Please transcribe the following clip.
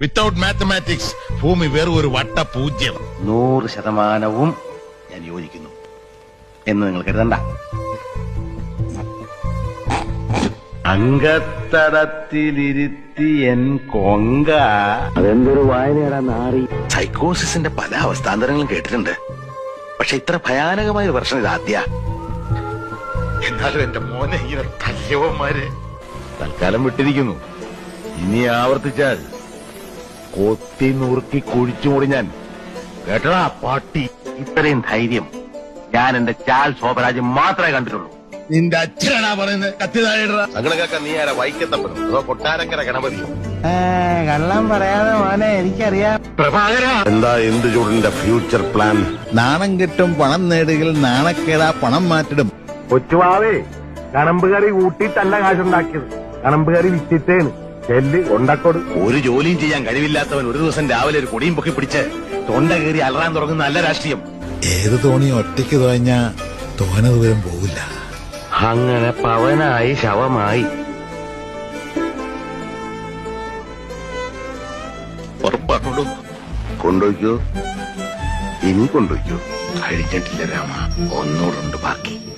Without mathematics ഭൂമി വെറും ഒരു വട്ട പൂജ്യം നൂറ് ശതമാനവും ഞാൻ യോജിക്കുന്നു. എന്ന് നിങ്ങൾ കരുതണ്ട. അങ്കത്തടത്തിലിരുത്തി എൻ കൊങ്ക. അതെന്തൊരു വായനയാടാ നാറി. സൈക്കോസിന്റെ പല അവസ്ഥാന്തരങ്ങളും കേട്ടിട്ടുണ്ട്. പക്ഷെ ഇത്ര ഭയാനകമായ ഒരു പ്രശ്നം ഇതാദ്യ. എന്നാലും എന്റെ മോനെ ഇങ്ങനെ തല്യവന്മാര് തൽക്കാലം വിട്ടിരിക്കുന്നു. ഇനി ആവർത്തിച്ചാൽ കൊത്തി നുറുക്കി കുഴിച്ചുകൂടി ഞാൻ. കേട്ടടാ പാട്ടി? ഇത്രയും ധൈര്യം ഞാൻ എന്റെ ചാൽ ശോഭരാജ് മാത്രമേ കണ്ടിട്ടുള്ളൂ. നിന്റെ അച്ഛനാ പറയുന്നത്. കത്തി താഴെയിടറാ അങ്ങനെയൊക്കെ നീ ആരാ? വൈക്കത്തപ്പനും? അതോ കൊട്ടാരക്കര ഗണപതി? കള്ളം പറയാതെ മോനെ എനിക്കറിയാം. പ്രഭാകര! എന്താ എന്ത് ചൂടിന്റെ ഫ്യൂച്ചർ പ്ലാൻ? നാണം കിട്ടും പണം നേടുകിൽ നാണക്കേടാ പണം മാറ്റിടും. കൊച്ചുവാവേ കണമ്പുകറി കൂട്ടിയിട്ടല്ല കാശുണ്ടാക്കിയത്. കണമ്പുകറി വിറ്റിട്ടേന്ന്. വിറ്റിട്ടേണ് ചെല്ല് കൊണ്ടക്കോട് ഒരു ജോലിയും ചെയ്യാൻ കഴിവില്ലാത്തവൻ ഒരു ദിവസം രാവിലെ ഒരു കൊടിയും പൊക്കി പിടിച്ച് തൊണ്ട കയറി അലറാൻ തുടങ്ങുന്ന നല്ല രാഷ്ട്രീയം. ഏത് തോണി ഒറ്റയ്ക്ക് തുഴഞ്ഞാ തോന ദൂരം പോവില്ല. അങ്ങനെ പവനായി ശവമായി. ഉറപ്പാണോടും? കൊണ്ടുപോയിക്കോ. ഇനി കൊണ്ടുപോയിക്കോ. കഴിഞ്ഞിട്ടില്ല രാമ. ഒന്നോടുണ്ട് ബാക്കി.